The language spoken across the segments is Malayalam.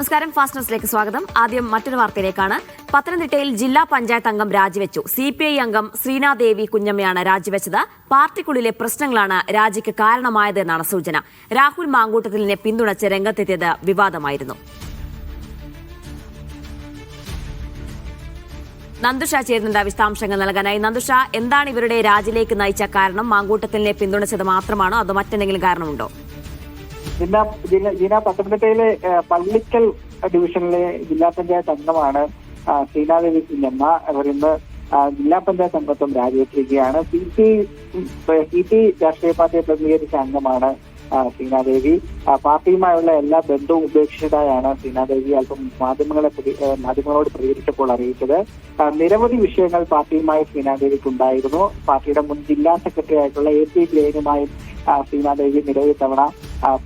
നമസ്കാരം ഫാസ്റ്റ് ന്യൂസിലേക്ക് സ്വാഗതം. ആദ്യം മറ്റൊരു വാർത്തയിലേക്കാണ്. പത്തനംതിട്ടയിൽ ജില്ലാ പഞ്ചായത്ത് അംഗം രാജിവെച്ചു. സി പി ഐ അംഗം ശ്രീനാദേവി കുഞ്ഞമ്മയാണ് രാജിവെച്ചത്. പാർട്ടിക്കുള്ളിലെ പ്രശ്നങ്ങളാണ് രാജിക്ക് കാരണമായതെന്നാണ് സൂചന. രാഹുൽ മാങ്കൂട്ടത്തിലിനെ പിന്തുണച്ച് രംഗത്തെത്തിയത് വിവാദമായിരുന്നു. നന്ദുഷ ചേരുന്നുണ്ട് വിശദാംശങ്ങൾ നൽകാനായി. നന്ദുഷ എന്താണ് ഇവരുടെ രാജിലേക്ക് നയിച്ച കാരണം? മാങ്കൂട്ടത്തിലിനെ പിന്തുണച്ചത് മാത്രമാണോ? അതോ മറ്റെന്തെങ്കിലും കാരണമുണ്ടോ? ജില്ല ജില്ല പത്തനംതിട്ടയിലെ പള്ളിക്കൽ ഡിവിഷനിലെ ജില്ലാ പഞ്ചായത്ത് അംഗമാണ് ശ്രീനാദേവി കുഞ്ഞമ്മ. അവർ ഇന്ന് ജില്ലാ പഞ്ചായത്ത് അംഗത്വം രാജിവെച്ചിരിക്കുകയാണ്. സി പി സി പി രാഷ്ട്രീയ പാർട്ടിയെ പ്രതിനിധീകരിച്ച അംഗമാണ് സീനാദേവി പാർട്ടിയുമായുള്ള എല്ലാ ബന്ധവും ഉപേക്ഷിച്ചതായാണ് സീനാദേവി അല്പം മാധ്യമങ്ങളെ മാധ്യമങ്ങളോട് പ്രതികരിച്ചപ്പോൾ അറിയിച്ചത്. നിരവധി വിഷയങ്ങൾ പാർട്ടിയുമായി സീനാദേവിക്ക് ഉണ്ടായിരുന്നു പാർട്ടിയുടെ മുൻ ജില്ലാ സെക്രട്ടറി ആയിട്ടുള്ള എ പി ജയനുമായും സീനാദേവി നിരവധി തവണ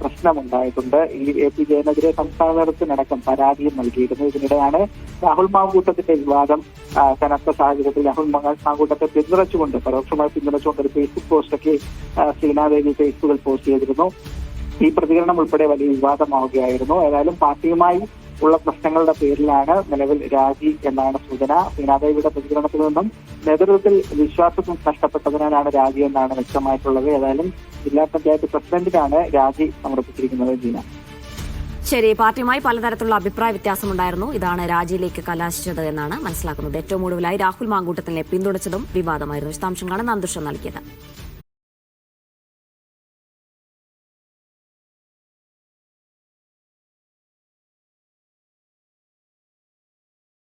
പ്രശ്നമുണ്ടായിട്ടുണ്ട്. ഈ എ പി ജയനെതിരെ സംസ്ഥാന തലത്തിനടക്കം പരാതിയും നൽകിയിരുന്നു. ഇതിനിടെയാണ് രാഹുൽ മാങ്കൂട്ടത്തിന്റെ വിവാദം കനത്ത സാഹചര്യത്തിൽ രാഹുൽ മാങ്കൂട്ടത്തെ പിന്തുണച്ചുകൊണ്ട് പരോക്ഷമായി പിന്തുണച്ചുകൊണ്ട് ഒരു ഫേസ്ബുക്ക് പോസ്റ്റൊക്കെ സീനാദേവി ഫേസ്ബുക്കിൽ പോസ്റ്റ് ചെയ്തിരുന്നു. ഈ പ്രതികരണം ഉൾപ്പെടെ വലിയ വിവാദമാവുകയായിരുന്നു. ഏതായാലും പാർട്ടിയുമായി ഉള്ള പ്രശ്നങ്ങളുടെ പേരിലാണ് നിലവിൽ രാജി എന്നാണ് സൂചന. ശ്രീനാദേവിയുടെ പ്രതികരണത്തിൽ നിന്നും നേതൃത്വത്തിൽ വിശ്വാസം നഷ്ടപ്പെട്ടതിനാലാണ് രാജി എന്നാണ് വ്യക്തമായിട്ടുള്ളത്. ഏതായാലും ജില്ലാ പഞ്ചായത്ത് പ്രസിഡന്റിനാണ് രാജി സമർപ്പിച്ചിരിക്കുന്നത് ജീന. ശരി പാർട്ടിയുമായി പലതരത്തിലുള്ള അഭിപ്രായ വ്യത്യാസമുണ്ടായിരുന്നു. ഇതാണ് രാജിയിലേക്ക് കലാശിച്ചത് എന്നാണ് മനസ്സിലാക്കുന്നത്. ഏറ്റവും ഒടുവിലായി രാഹുൽ മാങ്കൂട്ടത്തിനെ പിന്തുണച്ചതും വിവാദമായിരുന്നു. വിശദാംശങ്ങളാണ് നന്ദുഷം നൽകിയത്.